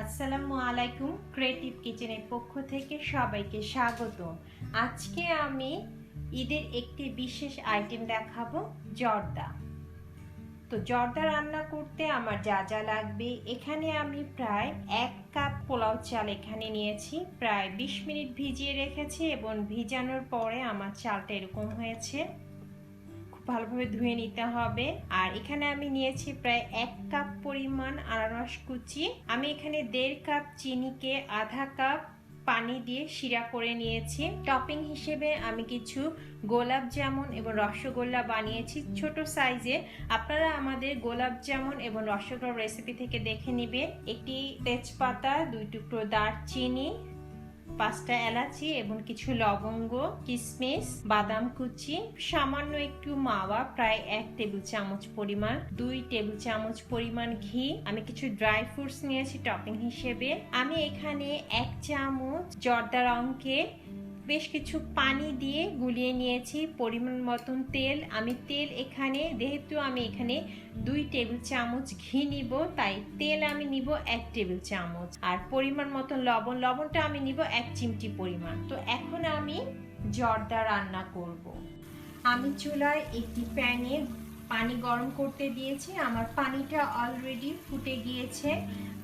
আসসালামু আলাইকুম ক্রিয়েটিভ কিচেনের পক্ষ থেকে সবাইকে স্বাগত। আজকে আমি ঈদের একটি বিশেষ আইটেম দেখাবো, জর্দা। তো জর্দা রান্না করতে আমার যা যা লাগবে, এখানে আমি প্রায় এক কাপ পোলাও চাল এখানে নিয়েছি, প্রায় বিশ মিনিট ভিজিয়ে রেখেছি এবং ভিজানোর পরে আমার চালটা এরকম হয়েছে। ভালোভাবে ধুয়ে নিতে হবে। আর এখানে আমি নিয়েছি প্রায় এক কাপ পরিমাণ আনারস কুচি। আমি এখানে দেড় কাপ চিনিকে আধা কাপ পানি দিয়ে শিরা করে নিয়েছি। টপিং হিসেবে আমি কিছু গোলাপ জামুন এবং রসগোল্লা বানিয়েছি ছোট সাইজে। আপনারা আমাদের গোলাপ জামুন এবং রসগোল্লা রেসিপি থেকে দেখে নেবেন একটি তেজপাতা, দুই টুকরো দারচিনি পাঁচটা এলাচি এবং কিছু লবঙ্গ, কিসমিস, বাদাম কুচি, সামান্য একটু মাওয়া, প্রায় এক টেবিল চামচ পরিমাণ, দুই টেবিল চামচ পরিমাণ ঘি। আমি কিছু ড্রাই ফ্রুটস নিয়েছি টপিং হিসেবে। আমি এখানে এক চামচ জর্দার রঙকে বেশ কিছু পানি দিয়ে গুলিয়ে নিয়েছি, পরিমাণ মতন তেল। আমি তেল এখানে, যেহেতু আমি এখানে দুই টেবিল চামচ ঘি নিব, তাই তেল আমি নিব এক টেবিল চামচ। আর পরিমাণ মতন লবণ, লবণটা আমি নিব এক চিমটি পরিমাণ। তো এখন আমি জর্দা রান্না করব। আমি চুলায় একটি প্যানে পানি গরম করতে দিয়েছি। আমার পানিটা অলরেডি ফুটে গিয়েছে।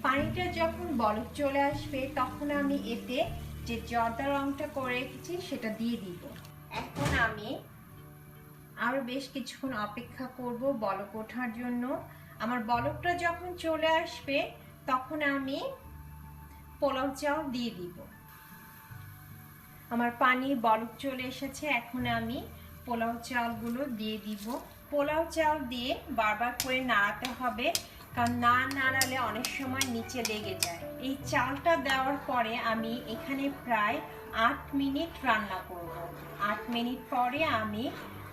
পানিটা যখন বরফ চলে আসবে, তখন আমি এতে যে জর্দা রংটা করে রেখেছি সেটা দিয়ে দিব। এখন আমি আরও বেশ কিছুক্ষণ অপেক্ষা করব বলক ওঠার জন্য। আমার বলকটা যখন চলে আসবে, তখন আমি পোলাও চাল দিয়ে দিব। আমার পানি বলক চলে এসেছে, এখন আমি পোলাও চালগুলো দিয়ে দিব। পোলাও চাল দিয়ে বারবার করে নাড়াতে হবে। কারণ না নাড়ালে অনেক সময় নিচে লেগে যায়। এই চালটা দেওয়ার পরে আমি এখানে প্রায় আট মিনিট রান্না করব। আট মিনিট পরে আমি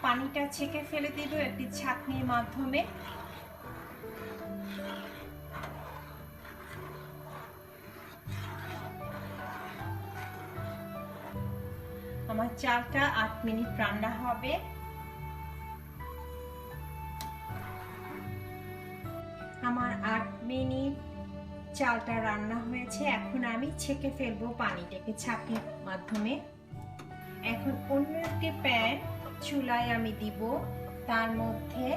পানিটা ছেঁকে ফেলে দেব একটি ছাঁকনির মাধ্যমে। আমার চালটা আট মিনিট রান্না হবে। চালটা রান্না হয়েছে, এখন আমি ছেঁকে ফেলব পানিটাকে ছাঁকির মাধ্যমে। এখন অন্য একটি প্যান চুলায় আমি দিব। তার মধ্যে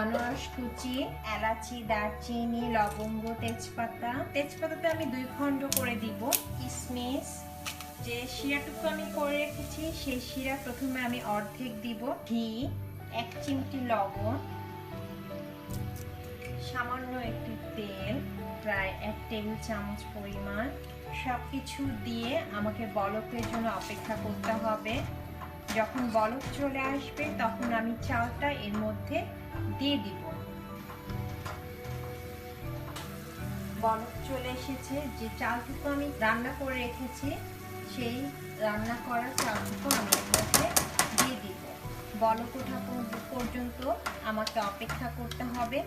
আনারস কুচি, এলাচি, দারচিনি, লবঙ্গ, তেজপাতা। তেজপাতাতে আমি দুই খণ্ড করে দিব। কিশমিশ যে শিরাটুকু আমি করে রেখেছি, সেই শিরা প্রথমে আমি অর্ধেক দিব। ঘি, এক চিমটি লবণ সামান্য একটু তেল, প্রায় এক টেবিল চামচ পরিমাণ। সব কিছু দিয়ে আমাকে বলকের জন্য অপেক্ষা করতে হবে। যখন বলক চলে আসবে, তখন আমি চালটা এর মধ্যে দিয়ে দিব। বলক চলে এসেছে। যে চালটুকু আমি রান্না করে রেখেছি, সেই রান্না করা চালটুকু আমি এর মধ্যে দিয়ে দিব। বলক ওঠা পর্যন্ত আমাকে অপেক্ষা করতে হবে।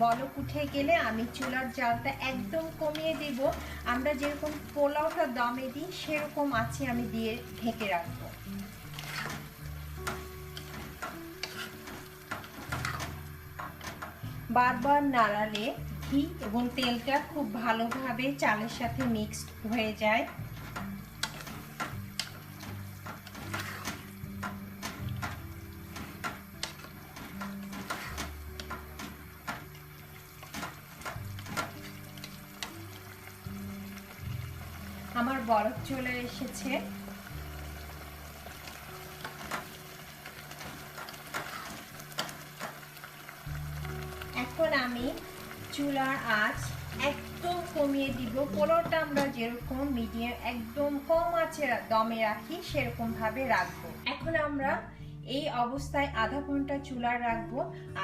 বলক উঠে গেলে আমি চুলার জালটা একদম কমিয়ে দিব। আমরা যেরকম পোলাওটা দমে দিই, সেরকম আছে আমি দিয়ে ঢেকে রাখব। বারবার নাড়ালে ঘি এবং তেলটা খুব ভালোভাবে চালের সাথে মিক্সড হয়ে যায়। আমার বরফ চলে এসেছে। এখন আমি চুলার আঁচ একদম কমিয়ে দিব। পোলাওটা আমরা যেরকম মিডিয়াম একদম কম আঁচে দমে রাখি সেরকম ভাবে রাখব। এখন আমরা এই অবস্থায় আধা ঘণ্টা চুলা রাখব।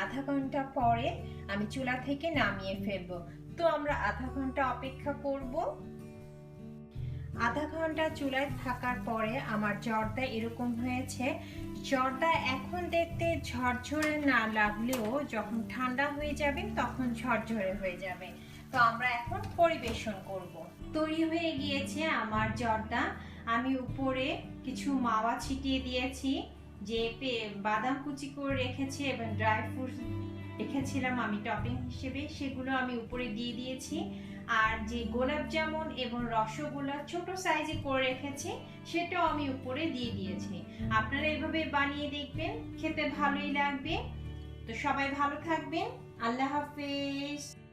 আধা ঘণ্টা পরে আমি চুলা থেকে নামিয়ে ফেলব। তো আমরা আধা ঘণ্টা অপেক্ষা করব। আধা ঘণ্টা চুলায় থাকার পরে আমার জর্দা এরকম হয়েছে। জর্দা এখন দেখতে ঝরঝরে না লাগলেও যখন ঠান্ডা হয়ে যাবে তখন ঝরঝরে হয়ে যাবে। তো আমরা এখন পরিবেশন করব। তৈরি হয়ে গিয়েছে আমার জর্দা আমি উপরে কিছু মাওয়া ছিটিয়ে দিয়েছি, যে বাদাম কুচি করে রেখেছি এবং ড্রাই ফ্রুট রেখেছিলাম আমি টপিং হিসেবে, সেগুলো আমি উপরে দিয়ে দিয়েছি। আর যে গোলাপ জামুন এবং রসগোল্লা ছোট সাইজে করে রেখেছি, সেটাও আমি উপরে দিয়ে দিয়েছি। আপনারা এভাবে বানিয়ে দেখবেন, খেতে ভালোই লাগবে। তো সবাই ভালো থাকবেন। আল্লাহ হাফেজ।